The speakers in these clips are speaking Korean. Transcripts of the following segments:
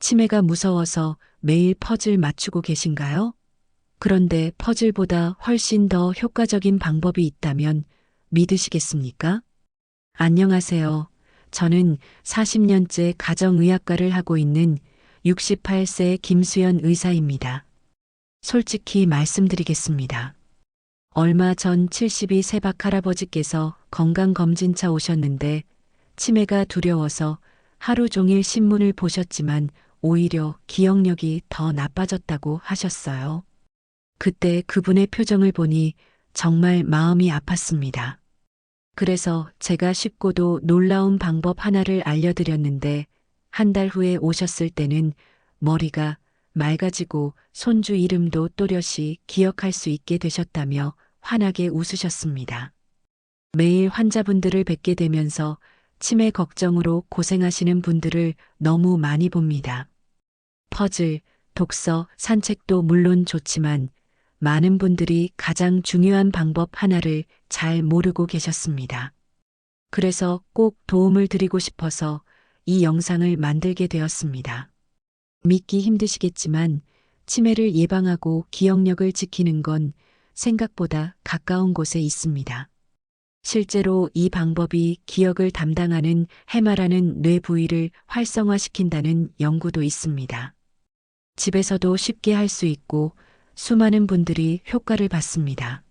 치매가 무서워서 매일 퍼즐 맞추고 계신가요? 그런데 퍼즐보다 훨씬 더 효과적인 방법이 있다면 믿으시겠습니까? 안녕하세요. 저는 40년째 가정의학과를 하고 있는 68세 김수연 의사입니다. 솔직히 말씀드리겠습니다. 얼마 전 72 세 박 할아버지께서 건강검진차 오셨는데 치매가 두려워서 하루 종일 신문을 보셨지만 오히려 기억력이 더 나빠졌다고 하셨어요. 그때 그분의 표정을 보니 정말 마음이 아팠습니다. 그래서 제가 쉽고도 놀라운 방법 하나를 알려드렸는데 한 달 후에 오셨을 때는 머리가 맑아지고 손주 이름도 또렷이 기억할 수 있게 되셨다며 환하게 웃으셨습니다. 매일 환자분들을 뵙게 되면서 치매 걱정으로 고생하시는 분들을 너무 많이 봅니다. 퍼즐, 독서, 산책도 물론 좋지만 많은 분들이 가장 중요한 방법 하나를 잘 모르고 계셨습니다. 그래서 꼭 도움을 드리고 싶어서 이 영상을 만들게 되었습니다. 믿기 힘드시겠지만 치매를 예방하고 기억력을 지키는 건 생각보다 가까운 곳에 있습니다. 실제로 이 방법이 기억을 담당하는 해마라는 뇌 부위를 활성화시킨다는 연구도 있습니다. 집에서도 쉽게 할 수 있고 수많은 분들이 효과를 받습니다.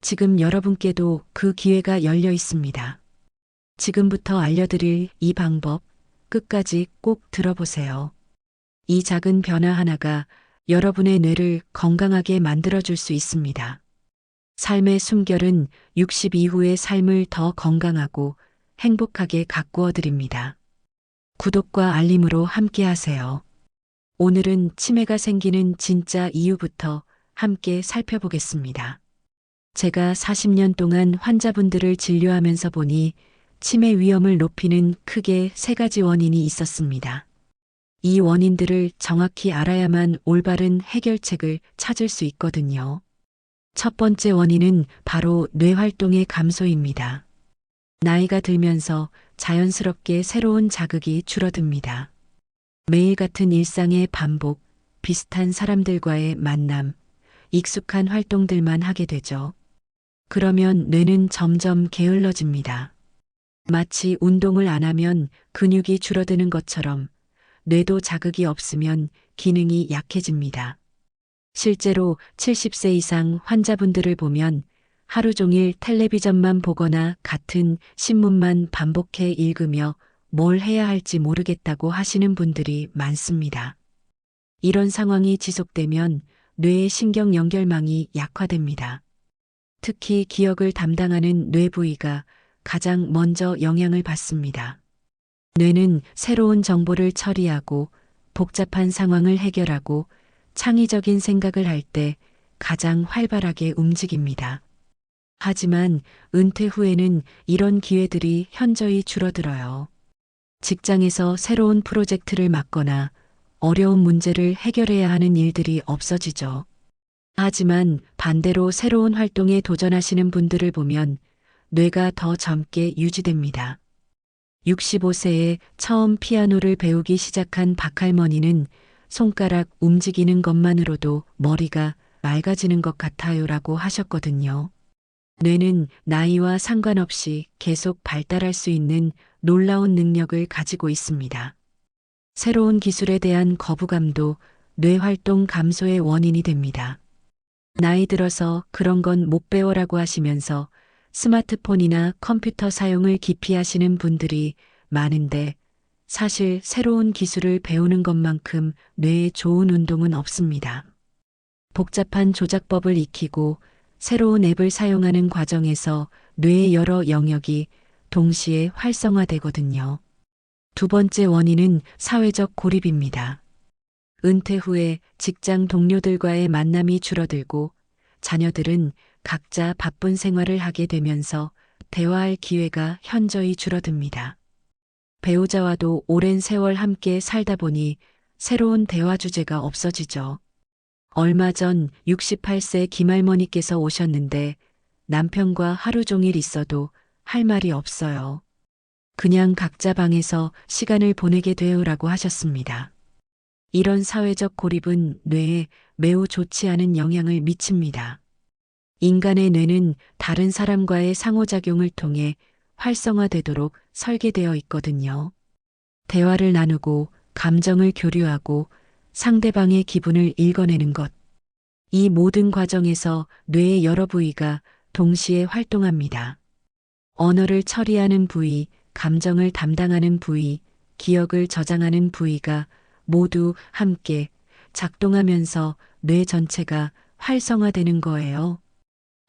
지금 여러분께도 그 기회가 열려 있습니다. 지금부터 알려드릴 이 방법 끝까지 꼭 들어보세요. 이 작은 변화 하나가 여러분의 뇌를 건강하게 만들어줄 수 있습니다. 삶의 숨결은 60 이후의 삶을 더 건강하고 행복하게 가꾸어 드립니다. 구독과 알림으로 함께 하세요. 오늘은 치매가 생기는 진짜 이유부터 함께 살펴보겠습니다. 제가 40년 동안 환자분들을 진료하면서 보니 치매 위험을 높이는 크게 세 가지 원인이 있었습니다. 이 원인들을 정확히 알아야만 올바른 해결책을 찾을 수 있거든요. 첫 번째 원인은 바로 뇌활동의 감소입니다. 나이가 들면서 자연스럽게 새로운 자극이 줄어듭니다. 매일 같은 일상의 반복, 비슷한 사람들과의 만남, 익숙한 활동들만 하게 되죠. 그러면 뇌는 점점 게을러집니다. 마치 운동을 안 하면 근육이 줄어드는 것처럼 뇌도 자극이 없으면 기능이 약해집니다. 실제로 70세 이상 환자분들을 보면 하루 종일 텔레비전만 보거나 같은 신문만 반복해 읽으며 뭘 해야 할지 모르겠다고 하시는 분들이 많습니다. 이런 상황이 지속되면 뇌의 신경 연결망이 약화됩니다. 특히 기억을 담당하는 뇌 부위가 가장 먼저 영향을 받습니다. 뇌는 새로운 정보를 처리하고 복잡한 상황을 해결하고 창의적인 생각을 할 때 가장 활발하게 움직입니다. 하지만 은퇴 후에는 이런 기회들이 현저히 줄어들어요. 직장에서 새로운 프로젝트를 맡거나 어려운 문제를 해결해야 하는 일들이 없어지죠. 하지만 반대로 새로운 활동에 도전하시는 분들을 보면 뇌가 더 젊게 유지됩니다. 65세에 처음 피아노를 배우기 시작한 박할머니는 손가락 움직이는 것만으로도 머리가 맑아지는 것 같아요라고 하셨거든요. 뇌는 나이와 상관없이 계속 발달할 수 있는 놀라운 능력을 가지고 있습니다. 새로운 기술에 대한 거부감도 뇌 활동 감소의 원인이 됩니다. 나이 들어서 그런 건 못 배워라고 하시면서 스마트폰이나 컴퓨터 사용을 기피하시는 분들이 많은데 사실 새로운 기술을 배우는 것만큼 뇌에 좋은 운동은 없습니다. 복잡한 조작법을 익히고 새로운 앱을 사용하는 과정에서 뇌의 여러 영역이 동시에 활성화되거든요. 두 번째 원인은 사회적 고립입니다. 은퇴 후에 직장 동료들과의 만남이 줄어들고 자녀들은 각자 바쁜 생활을 하게 되면서 대화할 기회가 현저히 줄어듭니다. 배우자와도 오랜 세월 함께 살다 보니 새로운 대화 주제가 없어지죠. 얼마 전 68세 김할머니께서 오셨는데 남편과 하루 종일 있어도 할 말이 없어요. 그냥 각자 방에서 시간을 보내게 되오라고 하셨습니다. 이런 사회적 고립은 뇌에 매우 좋지 않은 영향을 미칩니다. 인간의 뇌는 다른 사람과의 상호작용을 통해 활성화되도록 설계되어 있거든요. 대화를 나누고 감정을 교류하고 상대방의 기분을 읽어내는 것. 이 모든 과정에서 뇌의 여러 부위가 동시에 활동합니다. 언어를 처리하는 부위, 감정을 담당하는 부위, 기억을 저장하는 부위가 모두 함께 작동하면서 뇌 전체가 활성화되는 거예요.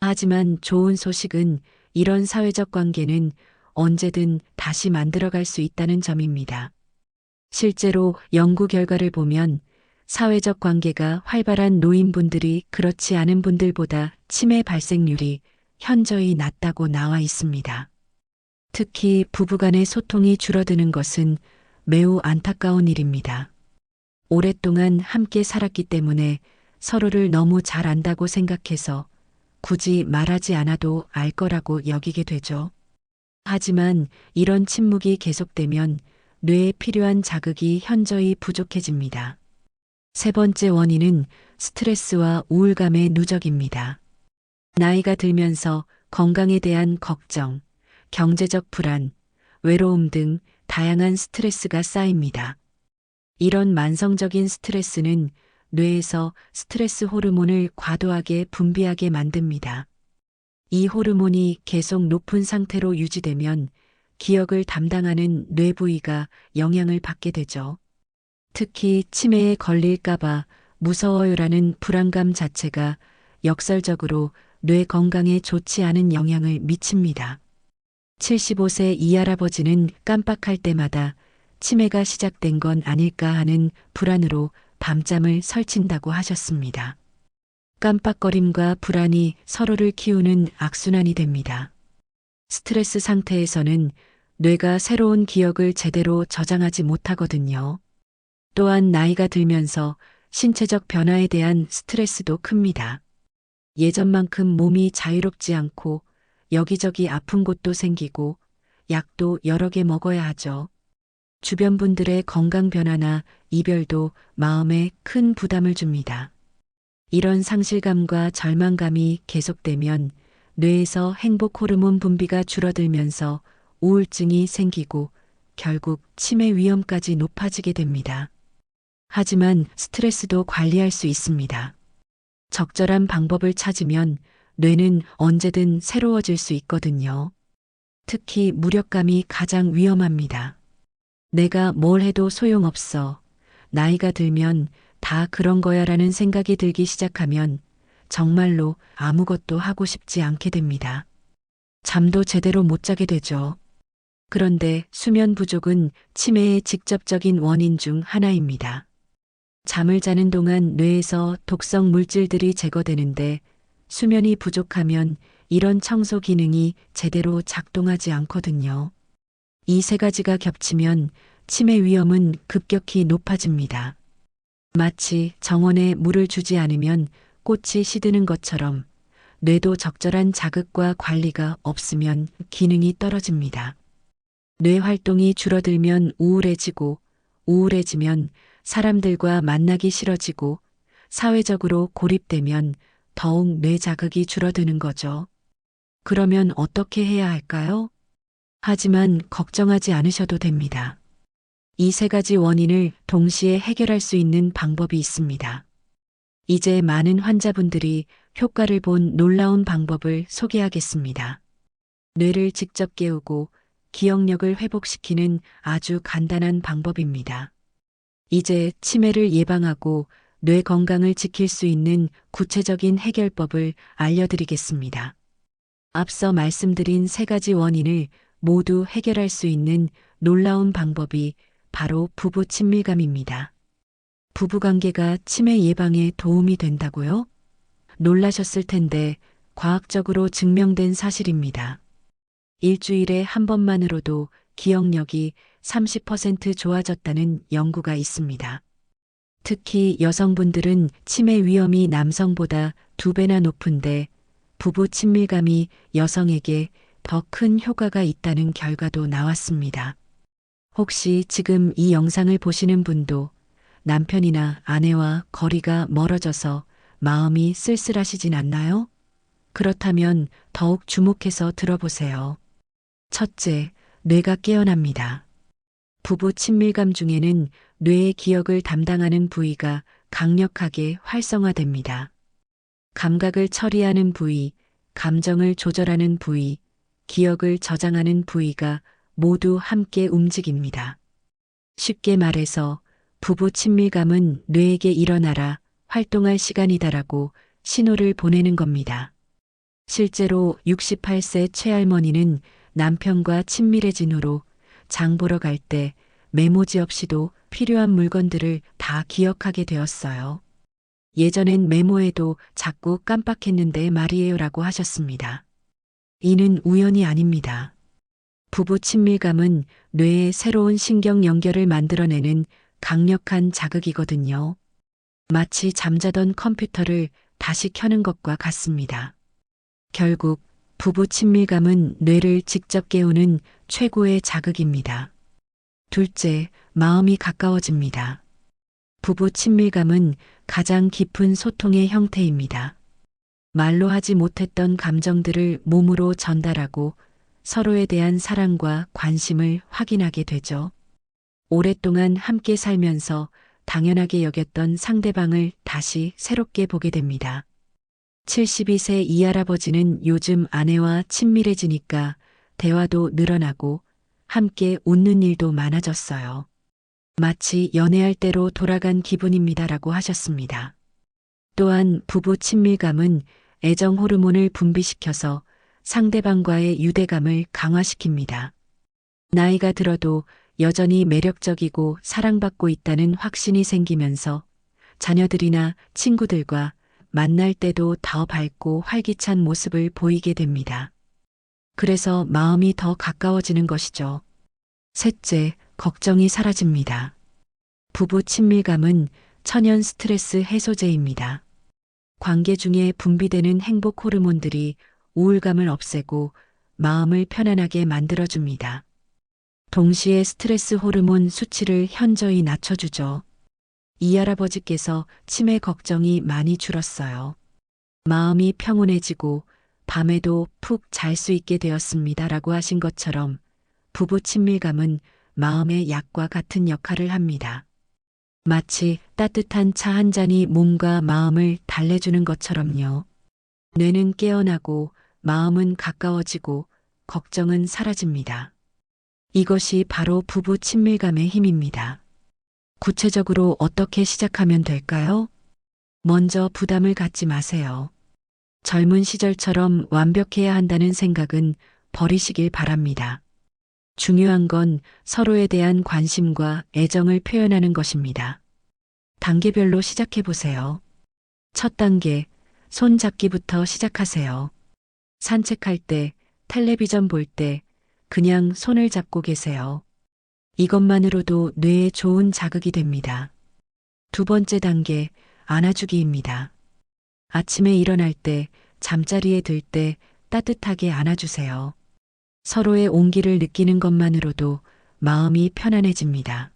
하지만 좋은 소식은 이런 사회적 관계는 언제든 다시 만들어갈 수 있다는 점입니다. 실제로 연구 결과를 보면 사회적 관계가 활발한 노인분들이 그렇지 않은 분들보다 치매 발생률이 현저히 낮다고 나와 있습니다. 특히 부부간의 소통이 줄어드는 것은 매우 안타까운 일입니다. 오랫동안 함께 살았기 때문에 서로를 너무 잘 안다고 생각해서 굳이 말하지 않아도 알 거라고 여기게 되죠. 하지만 이런 침묵이 계속되면 뇌에 필요한 자극이 현저히 부족해집니다. 세 번째 원인은 스트레스와 우울감의 누적입니다. 나이가 들면서 건강에 대한 걱정, 경제적 불안, 외로움 등 다양한 스트레스가 쌓입니다. 이런 만성적인 스트레스는 뇌에서 스트레스 호르몬을 과도하게 분비하게 만듭니다. 이 호르몬이 계속 높은 상태로 유지되면 기억을 담당하는 뇌 부위가 영향을 받게 되죠. 특히 치매에 걸릴까봐 무서워요라는 불안감 자체가 역설적으로 뇌 건강에 좋지 않은 영향을 미칩니다. 75세 이 할아버지는 깜빡할 때마다 치매가 시작된 건 아닐까 하는 불안으로 밤잠을 설친다고 하셨습니다. 깜빡거림과 불안이 서로를 키우는 악순환이 됩니다. 스트레스 상태에서는 뇌가 새로운 기억을 제대로 저장하지 못하거든요. 또한 나이가 들면서 신체적 변화에 대한 스트레스도 큽니다. 예전만큼 몸이 자유롭지 않고 여기저기 아픈 곳도 생기고 약도 여러 개 먹어야 하죠. 주변 분들의 건강 변화나 이별도 마음에 큰 부담을 줍니다. 이런 상실감과 절망감이 계속되면 뇌에서 행복 호르몬 분비가 줄어들면서 우울증이 생기고 결국 치매 위험까지 높아지게 됩니다. 하지만 스트레스도 관리할 수 있습니다. 적절한 방법을 찾으면 뇌는 언제든 새로워질 수 있거든요. 특히 무력감이 가장 위험합니다. 내가 뭘 해도 소용없어. 나이가 들면 다 그런 거야 라는 생각이 들기 시작하면 정말로 아무것도 하고 싶지 않게 됩니다. 잠도 제대로 못 자게 되죠. 그런데 수면 부족은 치매의 직접적인 원인 중 하나입니다. 잠을 자는 동안 뇌에서 독성 물질들이 제거되는데 수면이 부족하면 이런 청소 기능이 제대로 작동하지 않거든요. 이 세 가지가 겹치면 치매 위험은 급격히 높아집니다. 마치 정원에 물을 주지 않으면 꽃이 시드는 것처럼 뇌도 적절한 자극과 관리가 없으면 기능이 떨어집니다. 뇌 활동이 줄어들면 우울해지고 우울해지면 사람들과 만나기 싫어지고 사회적으로 고립되면 더욱 뇌 자극이 줄어드는 거죠. 그러면 어떻게 해야 할까요? 하지만 걱정하지 않으셔도 됩니다. 이 세 가지 원인을 동시에 해결할 수 있는 방법이 있습니다. 이제 많은 환자분들이 효과를 본 놀라운 방법을 소개하겠습니다. 뇌를 직접 깨우고 기억력을 회복시키는 아주 간단한 방법입니다. 이제 치매를 예방하고 뇌 건강을 지킬 수 있는 구체적인 해결법을 알려드리겠습니다. 앞서 말씀드린 세 가지 원인을 모두 해결할 수 있는 놀라운 방법이 바로 부부 친밀감입니다. 부부관계가 치매 예방에 도움이 된다고요? 놀라셨을 텐데 과학적으로 증명된 사실입니다. 일주일에 한 번만으로도 기억력이 30% 좋아졌다는 연구가 있습니다. 특히 여성분들은 치매 위험이 남성보다 두 배나 높은데 부부 친밀감이 여성에게 더 큰 효과가 있다는 결과도 나왔습니다. 혹시 지금 이 영상을 보시는 분도 남편이나 아내와 거리가 멀어져서 마음이 쓸쓸하시진 않나요? 그렇다면 더욱 주목해서 들어보세요. 첫째, 뇌가 깨어납니다. 부부 친밀감 중에는 뇌의 기억을 담당하는 부위가 강력하게 활성화됩니다. 감각을 처리하는 부위, 감정을 조절하는 부위, 기억을 저장하는 부위가 모두 함께 움직입니다. 쉽게 말해서 부부 친밀감은 뇌에게 일어나라 활동할 시간이다라고 신호를 보내는 겁니다. 실제로 68세 최할머니는 남편과 친밀해진 후로 장 보러 갈 때 메모지 없이도 필요한 물건들을 다 기억하게 되었어요. 예전엔 메모해도 자꾸 깜빡했는데 말이에요라고 하셨습니다. 이는 우연이 아닙니다. 부부 친밀감은 뇌의 새로운 신경 연결을 만들어내는 강력한 자극이거든요. 마치 잠자던 컴퓨터를 다시 켜는 것과 같습니다. 결국 부부 친밀감은 뇌를 직접 깨우는 최고의 자극입니다. 둘째, 마음이 가까워집니다. 부부 친밀감은 가장 깊은 소통의 형태입니다. 말로 하지 못했던 감정들을 몸으로 전달하고 서로에 대한 사랑과 관심을 확인하게 되죠. 오랫동안 함께 살면서 당연하게 여겼던 상대방을 다시 새롭게 보게 됩니다. 72세 이 할아버지는 요즘 아내와 친밀해지니까 대화도 늘어나고 함께 웃는 일도 많아졌어요. 마치 연애할 때로 돌아간 기분입니다라고 하셨습니다. 또한 부부 친밀감은 애정 호르몬을 분비시켜서 상대방과의 유대감을 강화시킵니다. 나이가 들어도 여전히 매력적이고 사랑받고 있다는 확신이 생기면서 자녀들이나 친구들과 만날 때도 더 밝고 활기찬 모습을 보이게 됩니다. 그래서 마음이 더 가까워지는 것이죠. 셋째, 걱정이 사라집니다. 부부 친밀감은 천연 스트레스 해소제입니다. 관계 중에 분비되는 행복 호르몬들이 우울감을 없애고 마음을 편안하게 만들어줍니다. 동시에 스트레스 호르몬 수치를 현저히 낮춰주죠. 이 할아버지께서 치매 걱정이 많이 줄었어요. 마음이 평온해지고 밤에도 푹 잘 수 있게 되었습니다. 라고 하신 것처럼 부부 친밀감은 마음의 약과 같은 역할을 합니다. 마치 따뜻한 차 한 잔이 몸과 마음을 달래주는 것처럼요. 뇌는 깨어나고 마음은 가까워지고 걱정은 사라집니다. 이것이 바로 부부 친밀감의 힘입니다. 구체적으로 어떻게 시작하면 될까요? 먼저 부담을 갖지 마세요. 젊은 시절처럼 완벽해야 한다는 생각은 버리시길 바랍니다. 중요한 건 서로에 대한 관심과 애정을 표현하는 것입니다. 단계별로 시작해 보세요. 첫 단계, 손 잡기부터 시작하세요. 산책할 때, 텔레비전 볼 때, 그냥 손을 잡고 계세요. 이것만으로도 뇌에 좋은 자극이 됩니다. 두 번째 단계, 안아주기입니다. 아침에 일어날 때, 잠자리에 들 때 따뜻하게 안아주세요. 서로의 온기를 느끼는 것만으로도 마음이 편안해집니다.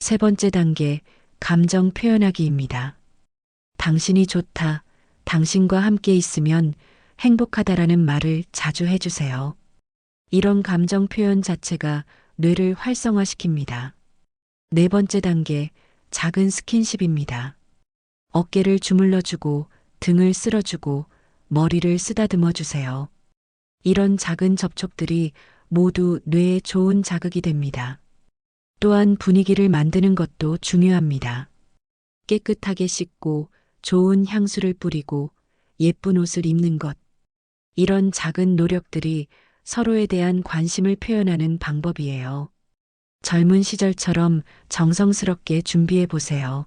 세 번째 단계, 감정 표현하기입니다. 당신이 좋다, 당신과 함께 있으면 행복하다라는 말을 자주 해주세요. 이런 감정 표현 자체가 뇌를 활성화시킵니다. 네 번째 단계, 작은 스킨십입니다. 어깨를 주물러주고, 등을 쓸어주고, 머리를 쓰다듬어 주세요. 이런 작은 접촉들이 모두 뇌에 좋은 자극이 됩니다. 또한 분위기를 만드는 것도 중요합니다. 깨끗하게 씻고 좋은 향수를 뿌리고 예쁜 옷을 입는 것. 이런 작은 노력들이 서로에 대한 관심을 표현하는 방법이에요. 젊은 시절처럼 정성스럽게 준비해 보세요.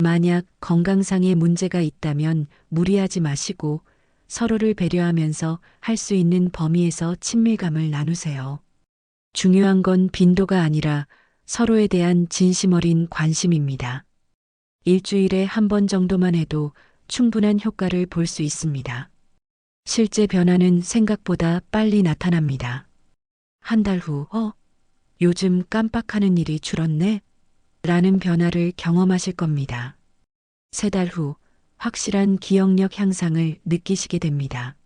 만약 건강상의 문제가 있다면 무리하지 마시고 서로를 배려하면서 할 수 있는 범위에서 친밀감을 나누세요. 중요한 건 빈도가 아니라 서로에 대한 진심 어린 관심입니다. 일주일에 한 번 정도만 해도 충분한 효과를 볼 수 있습니다. 실제 변화는 생각보다 빨리 나타납니다. 한 달 후, 어? 요즘 깜빡하는 일이 줄었네? 라는 변화를 경험하실 겁니다. 세 달 후 확실한 기억력 향상을 느끼시게 됩니다.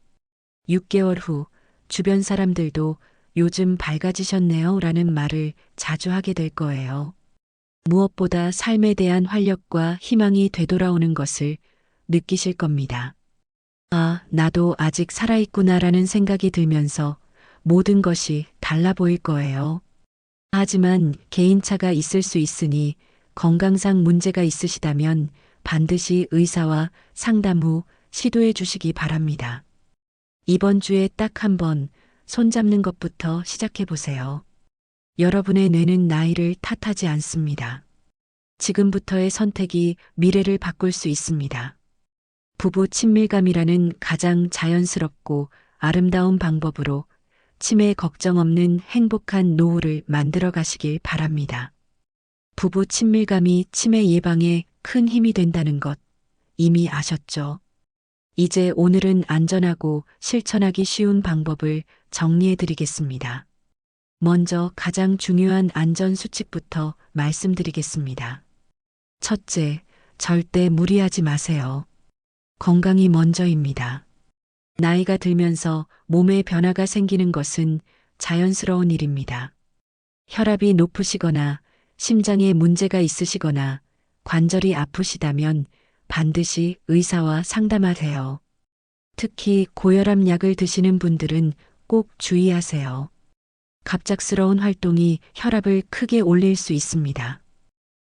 6개월 후 주변 사람들도 요즘 밝아지셨네요 라는 말을 자주 하게 될 거예요. 무엇보다 삶에 대한 활력과 희망이 되돌아오는 것을 느끼실 겁니다. 아, 나도 아직 살아있구나라는 생각이 들면서 모든 것이 달라 보일 거예요. 하지만 개인차가 있을 수 있으니 건강상 문제가 있으시다면 반드시 의사와 상담 후 시도해 주시기 바랍니다. 이번 주에 딱 한 번 손잡는 것부터 시작해 보세요. 여러분의 뇌는 나이를 탓하지 않습니다. 지금부터의 선택이 미래를 바꿀 수 있습니다. 부부 친밀감이라는 가장 자연스럽고 아름다운 방법으로 치매 걱정 없는 행복한 노후를 만들어 가시길 바랍니다. 부부 친밀감이 치매 예방에 큰 힘이 된다는 것 이미 아셨죠? 이제 오늘은 안전하고 실천하기 쉬운 방법을 정리해 드리겠습니다. 먼저 가장 중요한 안전 수칙부터 말씀드리겠습니다. 첫째, 절대 무리하지 마세요. 건강이 먼저입니다. 나이가 들면서 몸에 변화가 생기는 것은 자연스러운 일입니다. 혈압이 높으시거나 심장에 문제가 있으시거나 관절이 아프시다면 반드시 의사와 상담하세요. 특히 고혈압 약을 드시는 분들은 꼭 주의하세요. 갑작스러운 활동이 혈압을 크게 올릴 수 있습니다.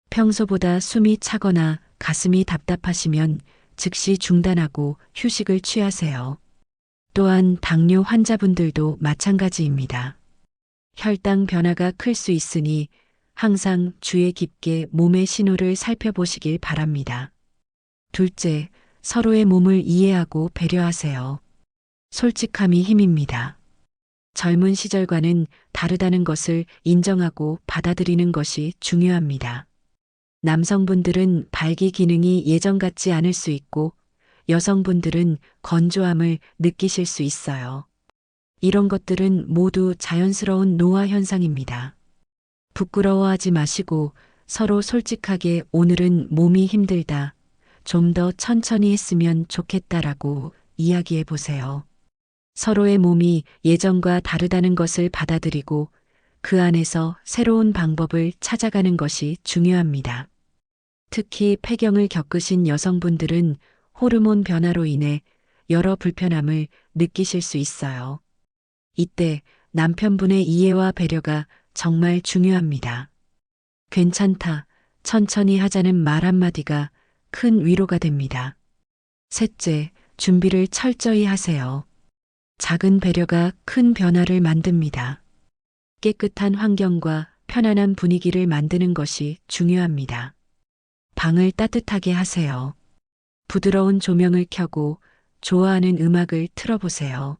평소보다 숨이 차거나 가슴이 답답하시면 즉시 중단하고 휴식을 취하세요. 또한 당뇨 환자분들도 마찬가지입니다. 혈당 변화가 클 수 있으니 항상 주의 깊게 몸의 신호를 살펴보시길 바랍니다. 둘째, 서로의 몸을 이해하고 배려하세요. 솔직함이 힘입니다. 젊은 시절과는 다르다는 것을 인정하고 받아들이는 것이 중요합니다. 남성분들은 발기 기능이 예전 같지 않을 수 있고 여성분들은 건조함을 느끼실 수 있어요. 이런 것들은 모두 자연스러운 노화 현상입니다. 부끄러워하지 마시고 서로 솔직하게 오늘은 몸이 힘들다. 좀 더 천천히 했으면 좋겠다라고 이야기해 보세요. 서로의 몸이 예전과 다르다는 것을 받아들이고 그 안에서 새로운 방법을 찾아가는 것이 중요합니다. 특히 폐경을 겪으신 여성분들은 호르몬 변화로 인해 여러 불편함을 느끼실 수 있어요. 이때 남편분의 이해와 배려가 정말 중요합니다. 괜찮다, 천천히 하자는 말 한마디가 큰 위로가 됩니다. 셋째, 준비를 철저히 하세요. 작은 배려가 큰 변화를 만듭니다. 깨끗한 환경과 편안한 분위기를 만드는 것이 중요합니다. 방을 따뜻하게 하세요. 부드러운 조명을 켜고 좋아하는 음악을 틀어보세요.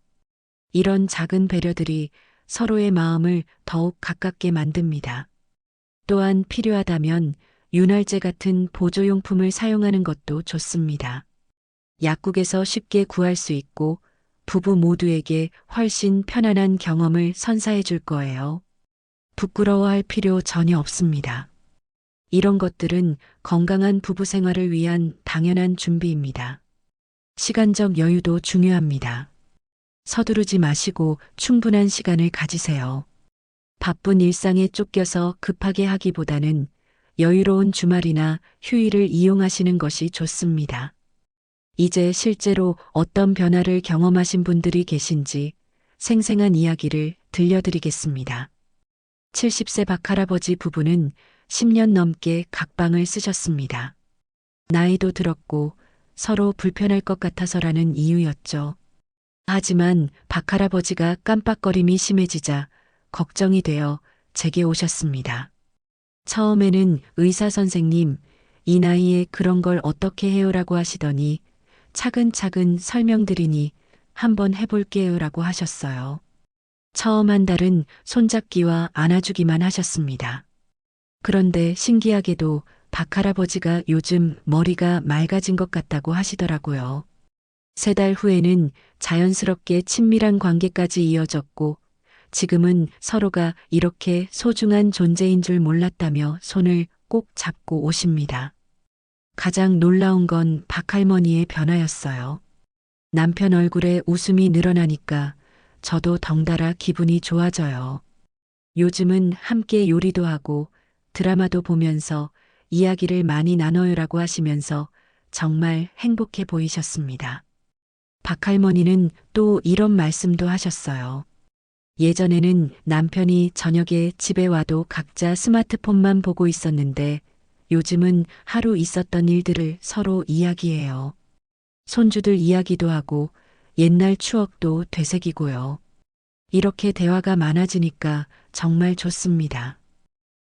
이런 작은 배려들이 서로의 마음을 더욱 가깝게 만듭니다. 또한 필요하다면 윤활제 같은 보조용품을 사용하는 것도 좋습니다. 약국에서 쉽게 구할 수 있고 부부 모두에게 훨씬 편안한 경험을 선사해 줄 거예요. 부끄러워할 필요 전혀 없습니다. 이런 것들은 건강한 부부 생활을 위한 당연한 준비입니다. 시간적 여유도 중요합니다. 서두르지 마시고 충분한 시간을 가지세요. 바쁜 일상에 쫓겨서 급하게 하기보다는 여유로운 주말이나 휴일을 이용하시는 것이 좋습니다. 이제 실제로 어떤 변화를 경험하신 분들이 계신지 생생한 이야기를 들려드리겠습니다. 70세 박할아버지 부부는 10년 넘게 각방을 쓰셨습니다. 나이도 들었고 서로 불편할 것 같아서라는 이유였죠. 하지만 박할아버지가 깜빡거림이 심해지자 걱정이 되어 제게 오셨습니다. 처음에는 의사 선생님, 이 나이에 그런 걸 어떻게 해요라고 하시더니 차근차근 설명드리니 한번 해볼게요라고 하셨어요. 처음 한 달은 손잡기와 안아주기만 하셨습니다. 그런데 신기하게도 박할아버지가 요즘 머리가 맑아진 것 같다고 하시더라고요. 세 달 후에는 자연스럽게 친밀한 관계까지 이어졌고 지금은 서로가 이렇게 소중한 존재인 줄 몰랐다며 손을 꼭 잡고 오십니다. 가장 놀라운 건 박할머니의 변화였어요. 남편 얼굴에 웃음이 늘어나니까 저도 덩달아 기분이 좋아져요. 요즘은 함께 요리도 하고 드라마도 보면서 이야기를 많이 나눠요라고 하시면서 정말 행복해 보이셨습니다. 박할머니는 또 이런 말씀도 하셨어요. 예전에는 남편이 저녁에 집에 와도 각자 스마트폰만 보고 있었는데 요즘은 하루 있었던 일들을 서로 이야기해요. 손주들 이야기도 하고 옛날 추억도 되새기고요. 이렇게 대화가 많아지니까 정말 좋습니다.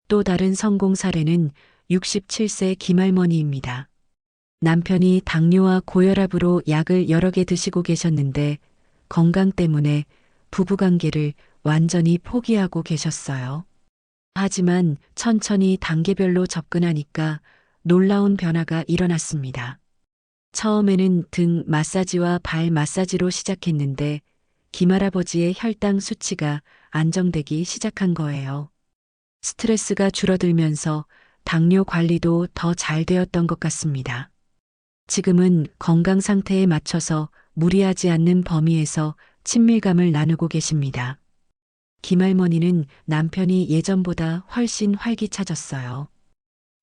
또 다른 성공 사례는 67세 김할머니입니다. 남편이 당뇨와 고혈압으로 약을 여러 개 드시고 계셨는데 건강 때문에 부부관계를 완전히 포기하고 계셨어요. 하지만 천천히 단계별로 접근하니까 놀라운 변화가 일어났습니다. 처음에는 등 마사지와 발 마사지로 시작했는데 김할아버지의 혈당 수치가 안정되기 시작한 거예요. 스트레스가 줄어들면서 당뇨 관리도 더 잘 되었던 것 같습니다. 지금은 건강 상태에 맞춰서 무리하지 않는 범위에서 친밀감을 나누고 계십니다. 김할머니는 남편이 예전보다 훨씬 활기차졌어요.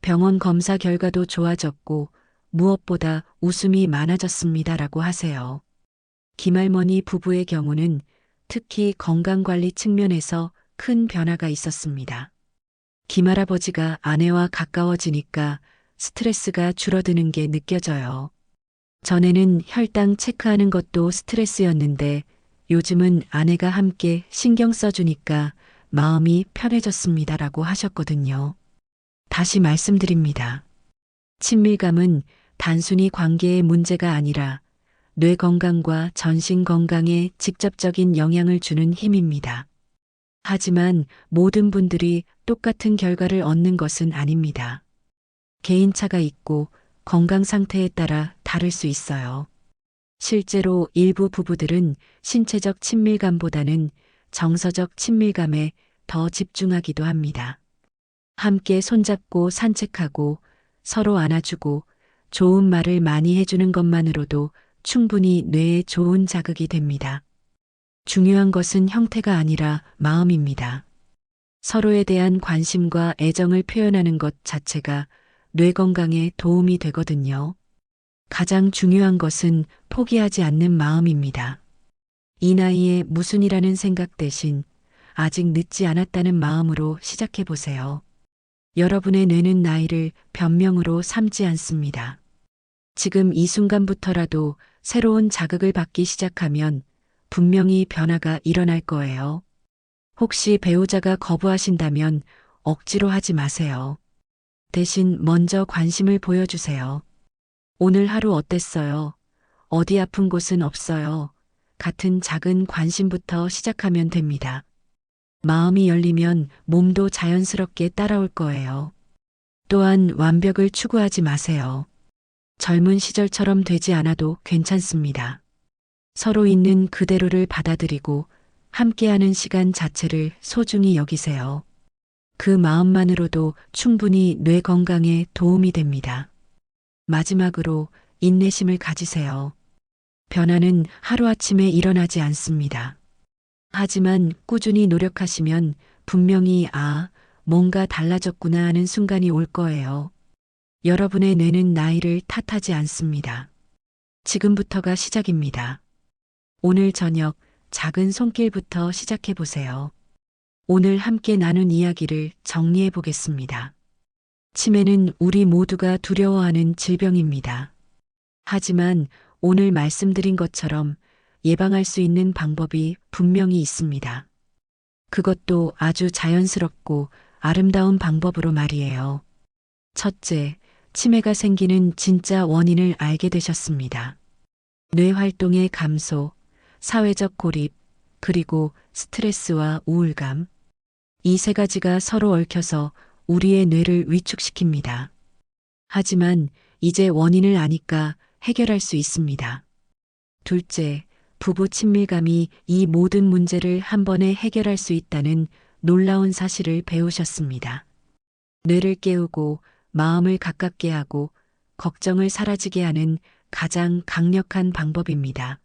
병원 검사 결과도 좋아졌고 무엇보다 웃음이 많아졌습니다라고 하세요. 김할머니 부부의 경우는 특히 건강관리 측면에서 큰 변화가 있었습니다. 김할아버지가 아내와 가까워지니까 스트레스가 줄어드는 게 느껴져요. 전에는 혈당 체크하는 것도 스트레스였는데 요즘은 아내가 함께 신경 써주니까 마음이 편해졌습니다라고 하셨거든요. 다시 말씀드립니다. 친밀감은 단순히 관계의 문제가 아니라 뇌 건강과 전신 건강에 직접적인 영향을 주는 힘입니다. 하지만 모든 분들이 똑같은 결과를 얻는 것은 아닙니다. 개인차가 있고 건강 상태에 따라 다를 수 있어요. 실제로 일부 부부들은 신체적 친밀감보다는 정서적 친밀감에 더 집중하기도 합니다. 함께 손잡고 산책하고 서로 안아주고 좋은 말을 많이 해주는 것만으로도 충분히 뇌에 좋은 자극이 됩니다. 중요한 것은 형태가 아니라 마음입니다. 서로에 대한 관심과 애정을 표현하는 것 자체가 뇌 건강에 도움이 되거든요. 가장 중요한 것은 포기하지 않는 마음입니다. 이 나이에 무슨이라는 생각 대신 아직 늦지 않았다는 마음으로 시작해 보세요. 여러분의 뇌는 나이를 변명으로 삼지 않습니다. 지금 이 순간부터라도 새로운 자극을 받기 시작하면 분명히 변화가 일어날 거예요. 혹시 배우자가 거부하신다면 억지로 하지 마세요. 대신 먼저 관심을 보여주세요. 오늘 하루 어땠어요? 어디 아픈 곳은 없어요. 같은 작은 관심부터 시작하면 됩니다. 마음이 열리면 몸도 자연스럽게 따라올 거예요. 또한 완벽을 추구하지 마세요. 젊은 시절처럼 되지 않아도 괜찮습니다. 서로 있는 그대로를 받아들이고 함께하는 시간 자체를 소중히 여기세요. 그 마음만으로도 충분히 뇌 건강에 도움이 됩니다. 마지막으로 인내심을 가지세요. 변화는 하루아침에 일어나지 않습니다. 하지만 꾸준히 노력하시면 분명히 아, 뭔가 달라졌구나 하는 순간이 올 거예요. 여러분의 뇌는 나이를 탓하지 않습니다. 지금부터가 시작입니다. 오늘 저녁 작은 손길부터 시작해 보세요. 오늘 함께 나눈 이야기를 정리해 보겠습니다. 치매는 우리 모두가 두려워하는 질병입니다. 하지만 오늘 말씀드린 것처럼 예방할 수 있는 방법이 분명히 있습니다. 그것도 아주 자연스럽고 아름다운 방법으로 말이에요. 첫째, 치매가 생기는 진짜 원인을 알게 되셨습니다. 뇌 활동의 감소, 사회적 고립, 그리고 스트레스와 우울감. 이 세 가지가 서로 얽혀서 우리의 뇌를 위축시킵니다. 하지만 이제 원인을 아니까 해결할 수 있습니다. 둘째, 부부 친밀감이 이 모든 문제를 한 번에 해결할 수 있다는 놀라운 사실을 배우셨습니다. 뇌를 깨우고 마음을 가깝게 하고 걱정을 사라지게 하는 가장 강력한 방법입니다.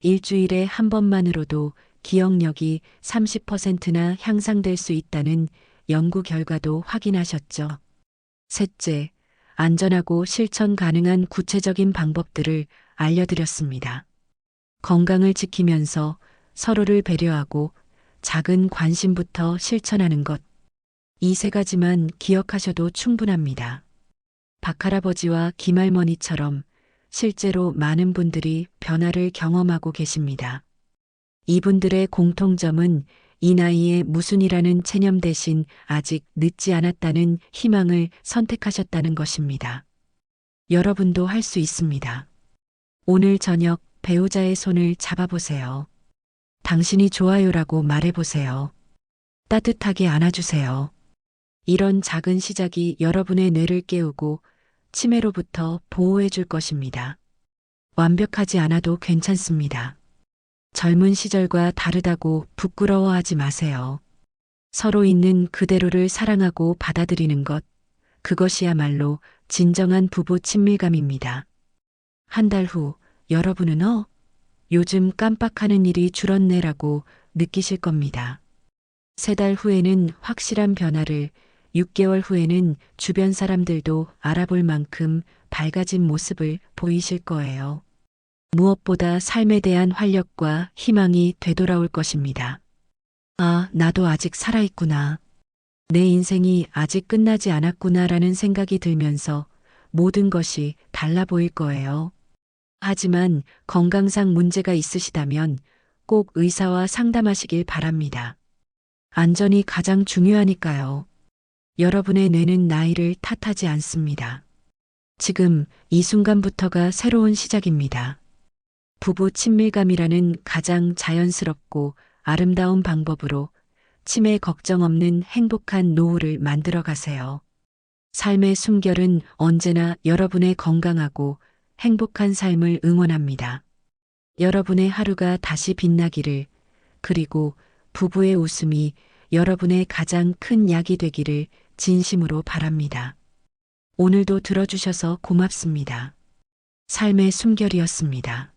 일주일에 한 번만으로도 기억력이 30%나 향상될 수 있다는 연구 결과도 확인하셨죠. 셋째, 안전하고 실천 가능한 구체적인 방법들을 알려드렸습니다. 건강을 지키면서 서로를 배려하고 작은 관심부터 실천하는 것. 이 세 가지만 기억하셔도 충분합니다. 박할아버지와 김할머니처럼 실제로 많은 분들이 변화를 경험하고 계십니다. 이분들의 공통점은 이 나이에 무슨이라는 체념 대신 아직 늦지 않았다는 희망을 선택하셨다는 것입니다. 여러분도 할 수 있습니다. 오늘 저녁 배우자의 손을 잡아보세요. 당신이 좋아요라고 말해보세요. 따뜻하게 안아주세요. 이런 작은 시작이 여러분의 뇌를 깨우고 치매로부터 보호해 줄 것입니다. 완벽하지 않아도 괜찮습니다. 젊은 시절과 다르다고 부끄러워하지 마세요. 서로 있는 그대로를 사랑하고 받아들이는 것, 그것이야말로 진정한 부부 친밀감입니다. 한 달 후, 여러분은 어? 요즘 깜빡하는 일이 줄었네라고 느끼실 겁니다. 세 달 후에는 확실한 변화를, 6개월 후에는 주변 사람들도 알아볼 만큼 밝아진 모습을 보이실 거예요. 무엇보다 삶에 대한 활력과 희망이 되돌아올 것입니다. 아, 나도 아직 살아있구나. 내 인생이 아직 끝나지 않았구나라는 생각이 들면서 모든 것이 달라 보일 거예요. 하지만 건강상 문제가 있으시다면 꼭 의사와 상담하시길 바랍니다. 안전이 가장 중요하니까요. 여러분의 뇌는 나이를 탓하지 않습니다. 지금 이 순간부터가 새로운 시작입니다. 부부 친밀감이라는 가장 자연스럽고 아름다운 방법으로 치매 걱정 없는 행복한 노후를 만들어 가세요. 삶의 숨결은 언제나 여러분의 건강하고 행복한 삶을 응원합니다. 여러분의 하루가 다시 빛나기를, 그리고 부부의 웃음이 여러분의 가장 큰 약이 되기를 진심으로 바랍니다. 오늘도 들어주셔서 고맙습니다. 삶의 숨결이었습니다.